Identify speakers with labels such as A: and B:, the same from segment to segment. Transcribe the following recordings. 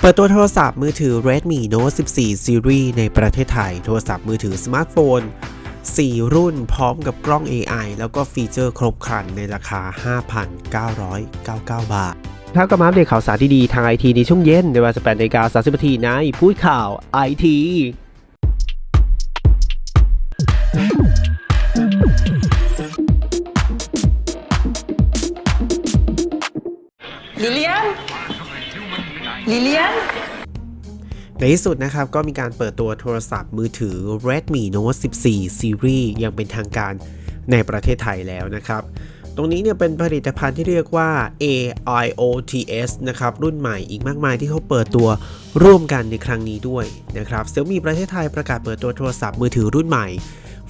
A: เปิดตัวโทรศัพท์มือถือ Redmi Note 14 Series ในประเทศไทย โทรศัพท์มือถือสมาร์ทโฟน 4 รุ่นพร้อมกับกล้อง AI แล้วก็ฟีเจอร์ครบครันในราคา 5,999 บาท
B: ท้ากับมาอัปเดตข่าวสารที่ดีทางไอทีในช่วงเย็นในเวลา18นาฬิกา30นาทีในพูดข่าวไอที
C: Lilian
A: ในที่สุดนะครับ ก็มีการเปิดตัวโทรศัพท์มือถือ Redmi Note 14 Series ยังเป็นทางการในประเทศไทยแล้วนะครับ ตรงนี้เนี่ยเป็นผลิตภัณฑ์ที่เรียกว่า AIoTS นะครับ รุ่นใหม่อีกมากมายที่เขาเปิดตัวร่วมกันในครั้งนี้ด้วยนะครับ Xiaomi ประเทศไทยประกาศเปิดตัวโทรศัพท์มือถือรุ่นใหม่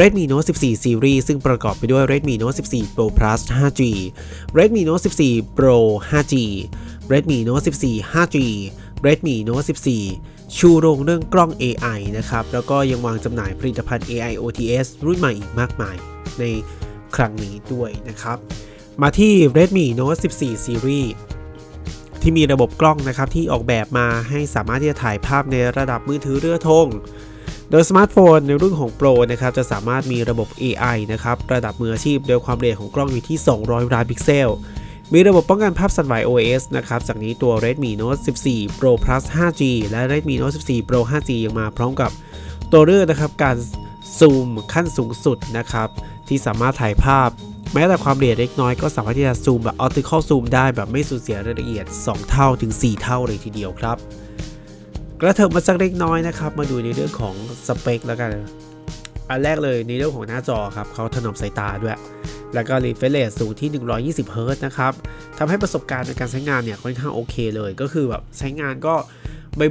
A: Redmi Note 14 Series ซึ่งประกอบไปด้วย Redmi Note 14 Pro Plus 5G Redmi Note 14 Pro 5G Redmi Note 14 5G Redmi Note 14 ชูโรงเรื่องกล้อง AI นะครับ แล้วก็ยังวางจำหน่ายผลิตภัณฑ์ AI OTS รุ่นใหม่อีกมากมาย ในครั้งนี้ด้วยนะครับ มาที่ Redmi Note 14 Series ที่มีระบบกล้องนะครับที่ออกแบบมาให้สามารถที่จะถ่ายภาพในระดับมือถือเรือธง โดยสมาร์ทโฟนในรุ่นของ Pro นะครับจะสามารถมีระบบ AI นะครับระดับมืออาชีพโดยความละเอียดของกล้องอยู่ที่ 200 ล้านพิกเซล มีระบบป้องกันภาพสั่นไหว OS นะครับ จากนี้ตัว Redmi Note 14 Pro Plus 5G และ Redmi Note 14 Pro 5G ยังมาพร้อมกับตัวเลือกนะครับการซูมขั้นสูงสุดนะครับที่สามารถถ่ายภาพ แม้แต่ความละเอียดเล็กน้อยก็สามารถที่จะซูมแบบ optical zoom ได้แบบไม่สูญเสียรายละเอียด 2 เท่าถึง 4 เท่าเลยทีเดียวครับ ระเถิบมาสักเล็กน้อยนะครับ มาดูในเรื่องของสเปคแล้วกัน อันแรกเลยในเรื่องของหน้าจอครับเขาถนอมสายตาด้วย แล้วก็ refresh rate สูงที่ 120 เฮิร์ตซ์นะครับทำให้ประสบการณ์ในการใช้งานเนี่ยค่อนข้างโอเคเลย ก็คือแบบใช้งานก็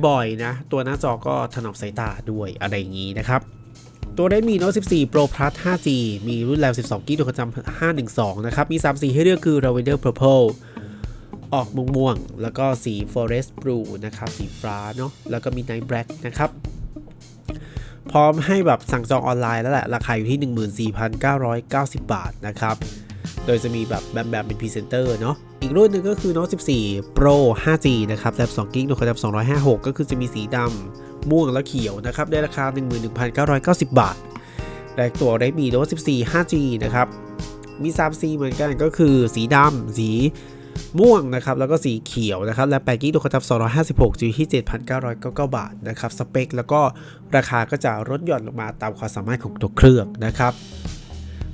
A: บ่อยๆนะ ตัวหน้าจอก็ถนอมสายตาด้วยอะไรอย่างนี้นะครับตัว Redmi Note 14 Pro Plus 5G มีรุ่นแรม 12กิกะความจำ512 นะครับ มี 3 สีให้เลือกคือ Lavender Purple ออกม่วงๆ แล้วก็สี Forest Blue นะครับ สีฟ้าเนาะ แล้วก็มี Night Black นะครับ พร้อมให้แบบสั่งจองออนไลน์แล้วแหละ ราคาอยู่ที่ 14,990 บาทนะครับโดยจะมีแบบแบบแบบเป็นพรีเซนเตอร์เนาะ อีกรุ่นหนึ่งก็คือ Note 14 Pro 5G นะครับแรม2กิกะความจำ256 ก็คือจะมีสีดำม่วงและเขียวนะครับ ได้ราคา 11,990 บาท และตัว Redmi Note 14 5G นะครับ มี 3 สีเหมือนกันก็คือสีดำสี ม่วงนะครับแล้วก็สีเขียวนะครับและ8กิกะความจำ256อยู่ที่ 7,999 บาทนะครับสเปค แล้วก็ราคาก็จะลดหย่อนลงมาตามความสามารถของตัวเครื่องนะครับ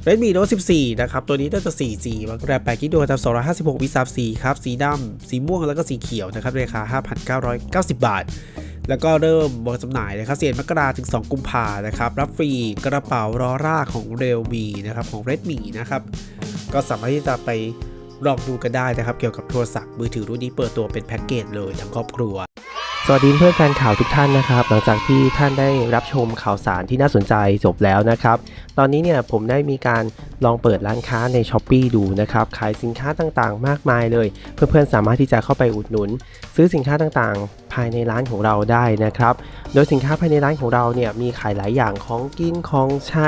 A: Redmi Note 14 นะครับ ตัวนี้ได้ตัว 4G มันแรม8กิกะความจำ256มี3สีครับ สีดำ สีม่วง แล้วก็สีเขียวนะครับ ราคา 5,990 บาท แล้วก็เริ่มวางจำหน่ายนะครับเสียนมกราถึง 2 กุมภานะครับ รับฟรีกระเป๋ารอร่าของ Realme นะครับ ของ Redmi นะครับ ก็สามารถที่จะไป ลองดูกันได้นะครับ เกี่ยวกับโทรศัพท์มือถือรุ่นนี้เปิดตัวเป็นแพ็กเกจเลยทั้งครอบครัว
B: สวัสดีเพื่อนแฟนข่าวทุกท่านนะครับ หลังจากที่ท่านได้รับชมข่าวสารที่น่าสนใจจบแล้วนะครับ ตอนนี้เนี่ยผมได้มีการลองเปิดร้านค้าใน s h อ p e e ดูนะครับ ขายสินค้าต่างๆ มากมายเลย เพื่อนๆสามารถที่จะเข้าไปอุดหนุน ซื้อสินค้าต่างๆ ภายในร้านของเราได้นะครับ โดยสินค้าภายในร้านของเราเนี่ยมีขายหลายอย่างของกินของใช้